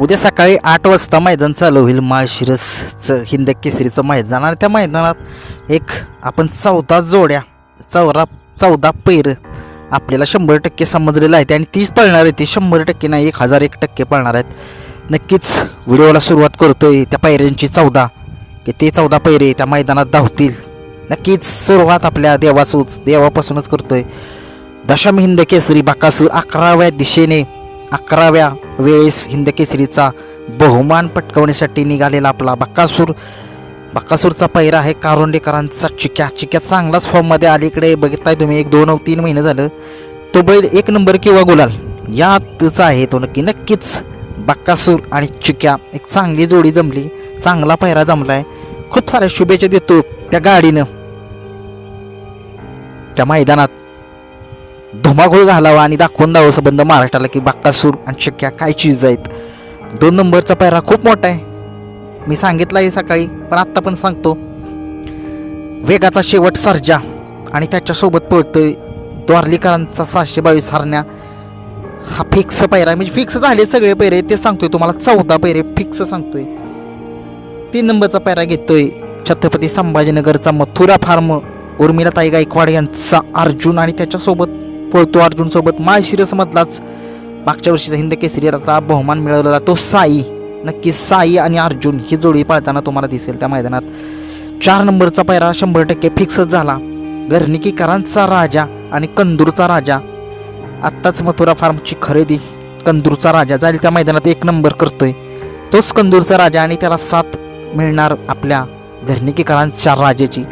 उद्या सकाळी आठ वाजता मैदान चालू होईल. माळशिरसचं हिंद केसरीचं मैदान आणि त्या मैदानात एक आपण चौदा जोड्या चौरा चौदा पैर आपल्याला शंभर टक्के समजलेलं आहे. आणि तीच पळणार आहे ती शंभर टक्के नाही एक हजार एक टक्के पळणार आहेत. नक्कीच व्हिडिओला सुरुवात करतोय त्या पैऱ्यांची चौदा की ते चौदा पैरे त्या मैदानात धावतील. नक्कीच सुरुवात आपल्या देवासूच देवापासूनच करतोय. दशम हिंद केसरी बाकासूर अकराव्या दिशेने अकराव्या वेळेस हिंदकेसरीचा बहुमान पटकवण्यासाठी निघालेला आपला बक्कासूर बक्कासूरचा पैरा आहे कारोंडेकरांचा चिक्या. चिक्या चांगलाच फॉर्ममध्ये अलीकडे बघताय तुम्ही एक दोन तीन महिने झालं. तो बैल एक नंबर किंवा गुलाल? यातच आहे तो नक्की. नक्कीच बक्कासूर आणि चिक्या. एक चांगली जोडी जमली. चांगला पैरा जमलाय. खूप साऱ्या शुभेच्छा देतो त्या गाडीनं. त्या मैदानात. धुमाकूळ घालावा आणि दाखवून द्यावं संबंध महाराष्ट्राला की बाक्कासूर आणि शक्या काय चीज आहेत. दोन नंबरचा पैरा खूप मोठा आहे. मी सांगितलं आहे सकाळी पण आत्ता पण सांगतो. वेगाचा शेवट सर्जा आणि त्याच्यासोबत पळतोय द्वारलीकरांचा सहाशे बावीस हरण्या. हा फिक्स पैरा म्हणजे फिक्स झाले सगळे पैरे ते सांगतोय तुम्हाला चौदा पैरे फिक्स सांगतोय. तीन नंबरचा पैरा घेतोय छत्रपती संभाजीनगरचा मथुरा फार्म. उर्मिलाताई गायकवाड यांचा अर्जुन आणि त्याच्यासोबत पळतो अर्जुनसोबत माळशिरस मागच्या वर्षीचा हिंद केसरी केसरीचा बहुमान मिळवलेला तो साई नक्की साई आणि अर्जुन ही जोडी पाळताना तुम्हाला दिसेल. त्या मैदानात चार नंबरचा पैरा शंभर टक्के फिक्सच झाला. घरणिकीकरांचा राजा आणि कंदूरचा राजा. आत्ताच मथुरा फार्मची खरेदी कंदूरचा राजा जाईल. त्या मैदानात एक नंबर करतोय. तोच कंदूरचा राजा आणि त्याला साथ मिळणार आपल्या घरणिकीकरांच्या राजाची.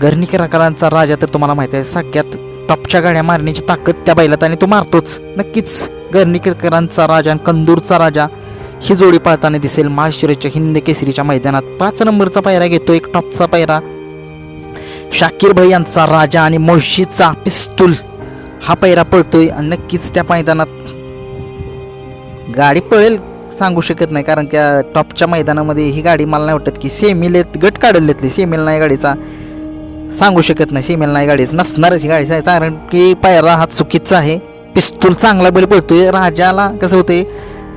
घरणिकीकरांचा राजा तर तुम्हाला माहिती आहे सगळ्यात टॉपच्या गाड्या मारण्याची ताकद त्या बैलात आणि तो मारतोच. नक्कीच घरनिकीकरांचा राजा आणि कंदूरचा राजा ही जोडी पाळताना दिसेल. महाशिराच्या हिंद केसरीच्या मैदानात पाच नंबरचा पायरा घेतो एक टॉपचा पायरा. शाकीर भाई यांचा राजा आणि मुळशीचा पिस्तूल. हा पैरा पळतोय आणि नक्कीच त्या मैदानात गाडी पळेल सांगू शकत नाही कारण त्या टॉपच्या मैदानामध्ये ही गाडी मला नाही वाटत की सेमीलेत गट काढलेतली सेमील नाही गाडीचा. सांगू शकत नाही. सेमील नाही गाडीच. नसणारच ही गाडीच आहे कारण की पायरा हा चुकीचा आहे. पिस्तूल चांगला बैल पळतोय. राजाला कसं होते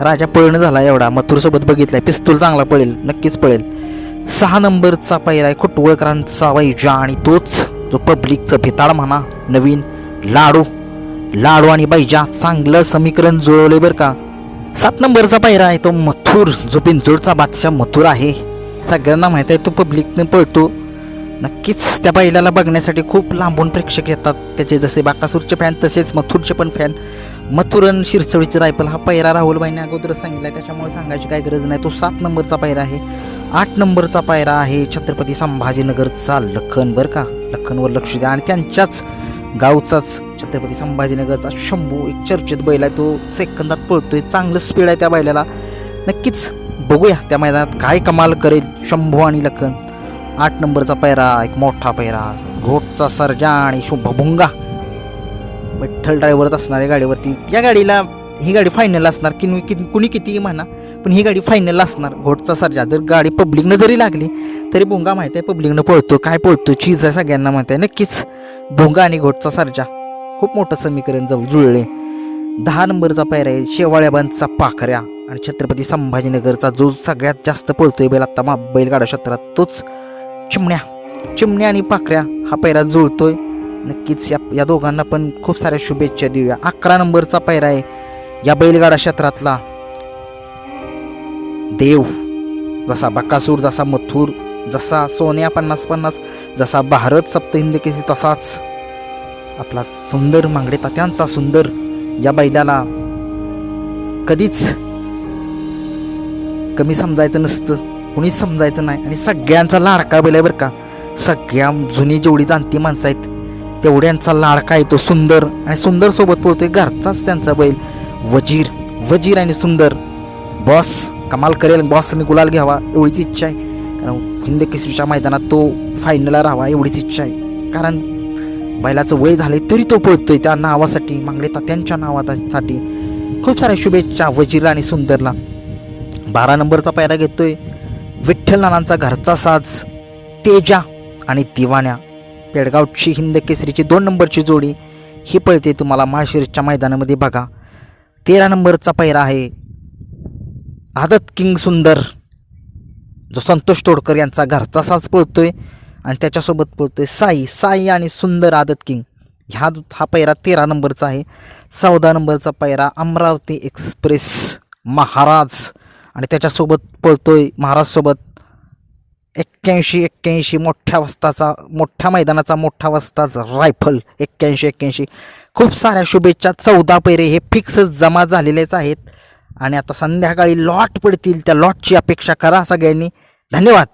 राजा पळणं झाला एवढा. मथुरसोबत बघितलाय. पिस्तूल चांगला पळेल. नक्कीच पळेल. सहा नंबरचा पायरा आहे. खुटवळकरांचा वैजा आणि तोच जो पब्लिकचं भिताड म्हणा नवीन लाडू लाडू आणि बैजा चांगलं समीकरण जुळवलंय बरं का. सात नंबरचा पायरा आहे तो मथुर. जो बिंजोडचा बादशाह मथुर आहे. सगळ्यांना माहीत आहे तो पब्लिकने पळतो. नक्कीच त्या बैलाला बघण्यासाठी खूप लांबून प्रेक्षक येतात. त्याचे जसे बाकासूरचे फॅन तसेच मथुरचे पण फॅन मथुरन शिरसळीचे रायफल हा पैरा राहुलबाईने अगोदरच सांगितला त्याच्यामुळे सांगायची काही गरज नाही. तो सात नंबरचा पायरा आहे. आठ नंबरचा पायरा आहे छत्रपती संभाजीनगरचा लखन बरं का? लखनवर लक्ष द्या. आणि त्यांच्याच गावचाच छत्रपती संभाजीनगरचा शंभू एक चर्चेत बैल आहे. तो सेकंदात पळतोय. चांगलं स्पीड आहे त्या बैलाला. नक्कीच बघूया त्या मैदानात काय कमाल करेल शंभू आणि लखन. आठ नंबरचा पैरा एक मोठा पैरा घोटचा सर्जा आणि शुभभुंगा विठ्ठल ड्रायव्हरच असणार गाडीवरती. या गाडीला ही गाडी फायनल असणार. की कुणी किती म्हणा. पण ही गाडी फायनल असणार. घोटचा सर्जा. जर गाडी पब्लिकनं जरी लागली तरी भुंगा माहीत आहे पब्लिकनं पळतो. काय पळतो चीज आहे सगळ्यांना माहीत आहे. नक्कीच भुंगा आणि घोटचा सर्जा. खूप मोठं समीकरण जाऊ जुळले. दहा नंबरचा पैरा आहे शेवाळ्याबांचा पाखऱ्या. आणि छत्रपती संभाजीनगरचा जो सगळ्यात जास्त पळतोय बैल आत्ता मा बैलगाडा क्षेत्रात तोच चिमण्या. चिमण्या आणि पाखऱ्या हा पैरा जुळतोय. नक्कीच या या दोघांना पण खूप साऱ्या शुभेच्छा देऊया. अकरा नंबरचा पैरा आहे या बैलगाडा क्षेत्रातला. देव जसा बकासूर जसा मथुर जसा सोन्या पन्नास पन्नास जसा भारत सप्तहिंद केसी तसाच आपला सुंदर मांगडे तात्यांचा सुंदर या बैलाला कधीच कमी समजायचं नसतं. कुणीच समजायचं नाही आणि सगळ्यांचा लाडका बैल आहे बरं का. सगळ्या जुनी जेवढी जाणती माणसं आहेत तेवढ्यांचा लाडका आहे तो सुंदर. आणि सुंदर सोबत पोहतोय घरचाच त्यांचा बैल. वजीर वजीर आणि सुंदर. बॉस कमाल करेल बॉसने गुलाल घ्यावा एवढीच इच्छा आहे. कारण हिंद केसरीच्या मैदानात तो फायनलला राहावा एवढीच इच्छा आहे. कारण बैलाचं वय झाले तरी तो पळतोय त्या नावासाठी मांगडे तात्यांच्या नावासाठी. खूप साऱ्या शुभेच्छा वजीर आणि सुंदरला. बारा नंबरचा पायरा घेतोय. विठ्ठल नानांचा घरचा साज तेजा आणि दिवाण्या. पेडगावची हिंद केसरीची दोन नंबरची जोडी ही पळते तुम्हाला माळशिरसच्या मैदानामध्ये बघा. तेरा नंबरचा पैरा आहे. आदत किंग सुंदर जो संतोष तोडकर यांचा घरचा साज पळतोय आणि त्याच्यासोबत पळतोय साई. साई आणि सुंदर आदत किंग. ह्या हा पैरा तेरा नंबरचा आहे. चौदा नंबरचा पैरा अमरावती एक्सप्रेस महाराज. आणि त्याच्यासोबत पळतोय महाराजसोबत. एक्क्याऐंशी एक्क्याऐंशी मोठ्या वस्ताचा मोठ्या मैदानाचा मोठा वस्ताचा रायफल. एक्क्याऐंशी एक्क्याऐंशी. खूप साऱ्या शुभेच्छा. चौदा पैरे हे फिक्स जमा झालेलेच आहेत. आणि आता संध्याकाळी लॉट पडतील. त्या लॉटची अपेक्षा करा सगळ्यांनी. धन्यवाद.